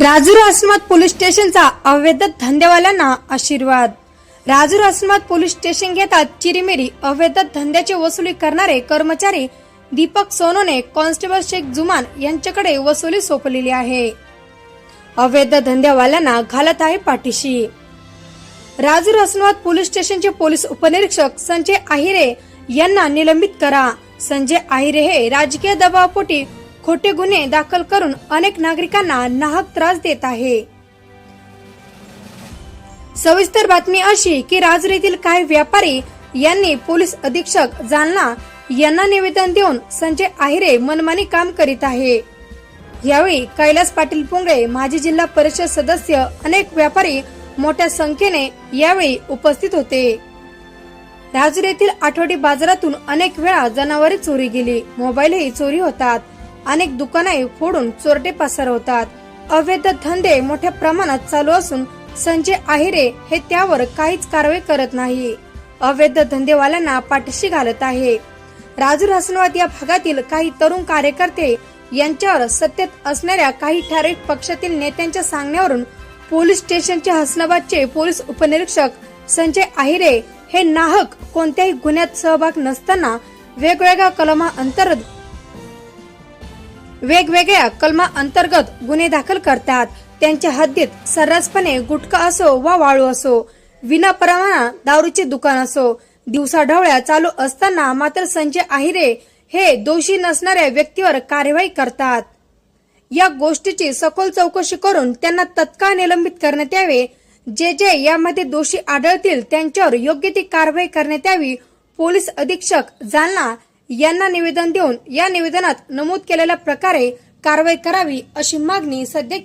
राजूर अस्मत पोलीस स्टेशनचा अवैध धंदेवाल्यांना आशीर्वाद. राजूर आसमात पोलीस स्टेशन घेतात चिरीमिरी. अवैध धंद्याची वसुली करणारे कर्मचारी दीपक सोनोने कॉन्स्टेबल शेख जुमान यांच्याकडे वसुली सोपलेली आहे. अवैध धंदेवाल्यांना घालत आहे पाठीशी. राजूर आसमात पोलीस स्टेशनचे पोलीस उपनिरीक्षक संजय आहिरे यांना निलंबित करा. संजय आहिरे हे राजकीय दबावापोटी खोटे गुन्हे दाखल करून अनेक नागरिकांना नाहक त्रास देत आहे. सविस्तर बातमी अशी की राजरीतील काही व्यापारी यांनी पोलीस अधीक्षक जालना यांना निवेदन देऊन संजय आहिरे मनमानी काम करीत आहे. यावेळी कैलास पाटील पुंगळे माजी जिल्हा परिषद सदस्य अनेक व्यापारी मोठ्या संख्येने यावेळी उपस्थित होते. राजुरेतील आठवडी बाजारातून अनेक वेळा जनावरे चोरी गेली मोबाईलही चोरी होतात. अनेक दुकाने फोडून चोरटे पसरवतात. अवैध धंदे मोठ्या प्रमाणात चालू असून संजय आहिरे हे त्यावर काहीच कारवाई करत नाही. अवैध धंदेवाल्यांना पाठीशी घालत आहे. राजूर हसनवाद या भागातील काही तरुण कार्यकर्ते यांच्यावर सत्तेत असणाऱ्या काही ठराविक पक्षातील नेत्यांच्या सांगण्यावरून पोलीस स्टेशनचे हसनाबादचे पोलीस उपनिरीक्षक संजय आहिरे हे नाहक कोणत्याही गुन्ह्यात सहभाग नसताना वेगवेगळ्या कलमा अंतर्गत वेगवेगळ्या कलमा अंतर्गत गुन्हे दाखल करतात. त्यांच्या हद्दीत सर्रासपणे गुटखा असो वा वाळू असो विना परवाना दारूचे दुकान असो दिवसाढवळ्या चालू असताना मात्र संजय आहिरे हे दोषी नसणाऱ्या व्यक्तीवर कार्यवाही करतात. या गोष्टीची सखोल चौकशी करून त्यांना तत्काळ निलंबित करण्यात यावे. जे जे यामध्ये दोषी आढळतील त्यांच्यावर योग्य ती कारवाई करण्यात यावी पोलीस अधीक्षक जालना यांना निवेदन देऊन या निवेदनात नमूद केलेल्या प्रकारे कारवाई करावी अशी मागणी सध्या